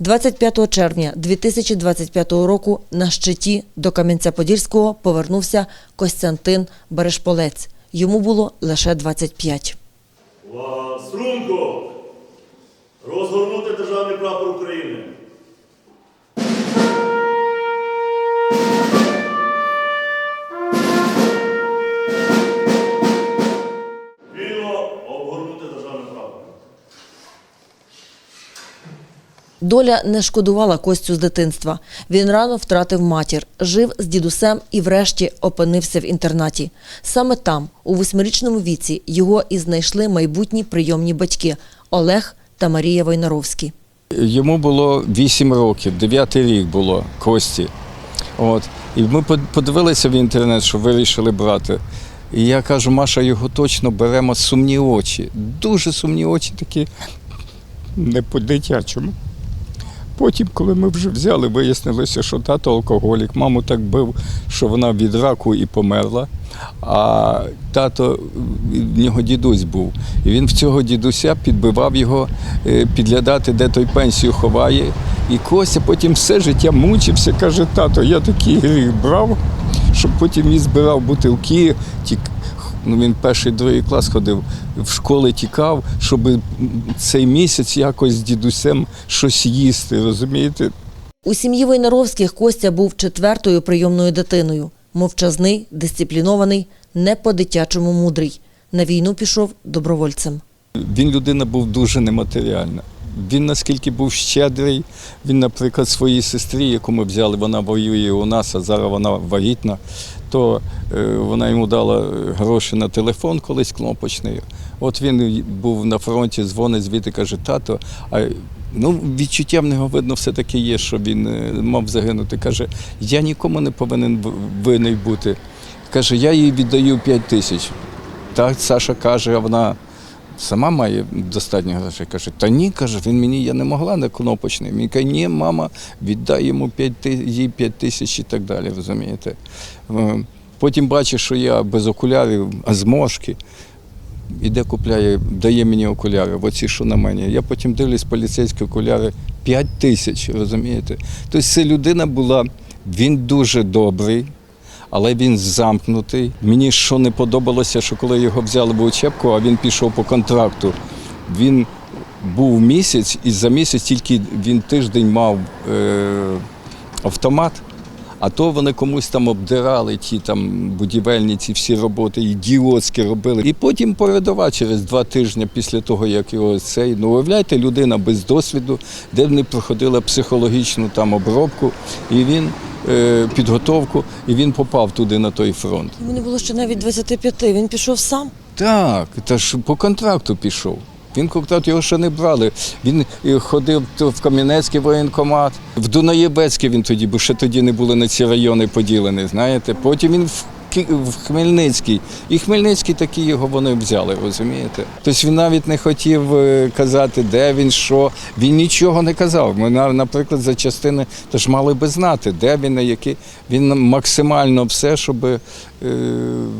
25 червня 2025 року на щиті до Кам'янця-Подільського повернувся Костянтин Берешполець. Йому було лише 25. Увага! Струнко! Розгорнути державний прапор України. Доля не шкодувала Костю з дитинства. Він рано втратив матір, жив з дідусем і врешті опинився в інтернаті. Саме там, у восьмирічному віці, його і знайшли майбутні прийомні батьки Олег та Марія Войнаровські. Йому було 8 років, 9 рік було Кості. От. І ми подивилися в інтернет, що вирішили брати. І я кажу, Маша, його точно беремо сумні очі. Дуже сумні очі такі, не по-дитячому. Потім, коли ми вже взяли, вияснилося, що тато алкоголік, маму так бив, що вона від раку і померла. А тато, в нього дідусь був. І він в цього дідуся підбивав його е, підглядати, де той пенсію ховає. І Костя потім все життя мучився, каже, тато, я такий гріх брав, щоб потім він збирав бутилки, тік... ну, він перший другий клас ходив, в школи тікав, щоб цей місяць якось з дідусем щось їсти, розумієте? У сім'ї Войнаровських Костя був четвертою прийомною дитиною. Мовчазний, дисциплінований, не по-дитячому мудрий. На війну пішов добровольцем. Він людина був дуже нематеріальна. Він наскільки був щедрий, він, наприклад, своїй сестрі, яку ми взяли, вона воює у нас, а зараз вона вагітна, то е, вона йому дала гроші на телефон колись кнопочний. От він був на фронті, дзвонить звідти, каже, тато, а ну, відчуття в нього видно все-таки є, що він е, мав загинути. Каже, я нікому не повинен винний бути. Каже, я їй віддаю 5 тисяч. Так, Саша каже, а вона сама має достатньо грошей. Каже, та ні, каже, він мені я не могла на кнопочний. Він каже, ні, мама, віддай йому 5 їй 5 тисяч і так далі, розумієте. Е, Потім бачить, що я без окулярів, а зможки. Іде купляє, дає мені окуляри, оці, що на мені. Я потім дивлюсь, поліцейські окуляри 5 тисяч, розумієте? Тобто це людина була, він дуже добрий, але він замкнутий. Мені що не подобалося, що коли його взяли в учебку, а він пішов по контракту. Він був місяць, і за місяць тільки він тиждень мав е, автомат. А то вони комусь там обдирали ті там будівельні ці всі роботи, ідіотські робили. І потім передова через два тижні після того, як його цей. Ну, уявляєте, людина без досвіду, де не проходила психологічну там обробку, і він підготовку, і він попав туди на той фронт. Йому не було ще навіть 25, він пішов сам. Так, та ж по контракту пішов. Він контракт його ще не брали. Він е, ходив в Кам'янецький воєнкомат, в Дунаєбецький він тоді, бо ще тоді не були на ці райони поділені, знаєте. Потім він в, Ки- Хмельницький. І Хмельницький такі його вони взяли, розумієте? Тобто він навіть не хотів е, казати, де він, що. Він нічого не казав. Ми, наприклад, за частини теж мали би знати, де він, на які. Він максимально все, щоб е,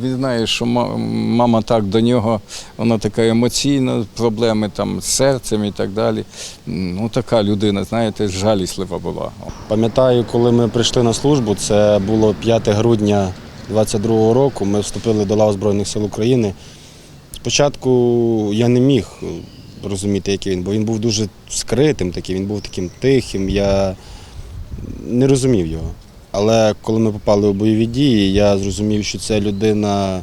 він знає, що мама так до нього, вона така емоційна, проблеми там з серцем і так далі. Ну, така людина, знаєте, жаліслива була. Пам'ятаю, коли ми прийшли на службу, це було 5 грудня 22-го року. Ми вступили до лав Збройних сил України. Спочатку я не міг розуміти, який він, бо він був дуже скритим, такий, він був таким тихим. Я не розумів його. Але коли ми попали у бойові дії, я зрозумів, що це людина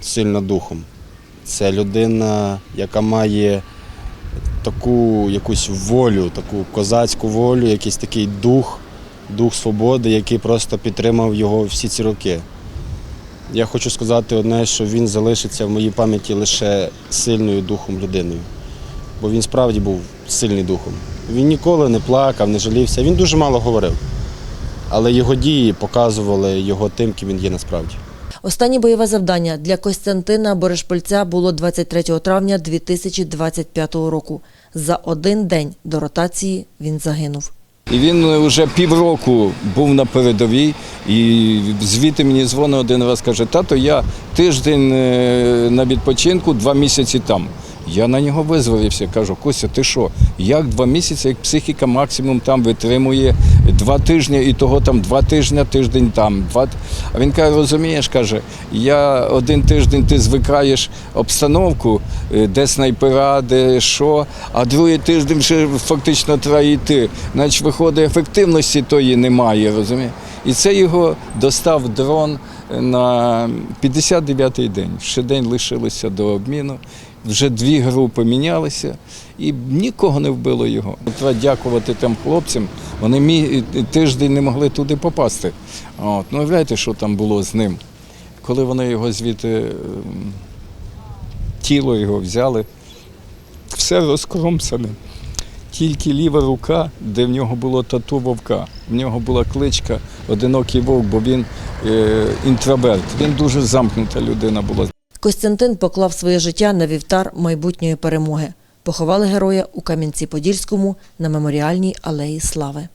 сильна духом. Це людина, яка має таку якусь волю, таку козацьку волю, якийсь такий дух, дух свободи, який просто підтримав його всі ці роки. Я хочу сказати одне, що він залишиться в моїй пам'яті лише сильною духом людиною. Бо він справді був сильний духом. Він ніколи не плакав, не жалівся. Він дуже мало говорив. Але його дії показували його тим, ким він є насправді. Останнє бойове завдання для Костянтина Борешпольця було 23 травня 2025 року. За один день до ротації він загинув. І він вже півроку був на передовій, і звідти мені дзвонив один раз, каже, тато, я тиждень е, на відпочинку, два місяці там. Я на нього визволився, кажу, Костя, ти що? Як два місяці, як психіка максимум там витримує два тижні, і того там два тижні, тиждень там. Два... А він каже, розумієш, каже, я один тиждень ти звикаєш обстановку, е, де снайпера, де що, а другий тиждень ще фактично треба йти. Значить, виходить, ефективності тої немає, розумієш? І це його достав дрон на 59-й день. Ще день лишилося до обміну. Вже дві групи мінялися, і нікого не вбило його. Треба дякувати тим хлопцям. Вони мі... тиждень не могли туди попасти. От. Ну, уявляєте, що там було з ним. Коли вони його звідти, ем, тіло його взяли, все розкромсане. Тільки ліва рука, де в нього було тату вовка. В нього була кличка Одинокий вовк, бо він е, інтроверт. Він дуже замкнута людина була. Костянтин поклав своє життя на вівтар майбутньої перемоги. Поховали героя у Кам'янці-Подільському на меморіальній алеї Слави.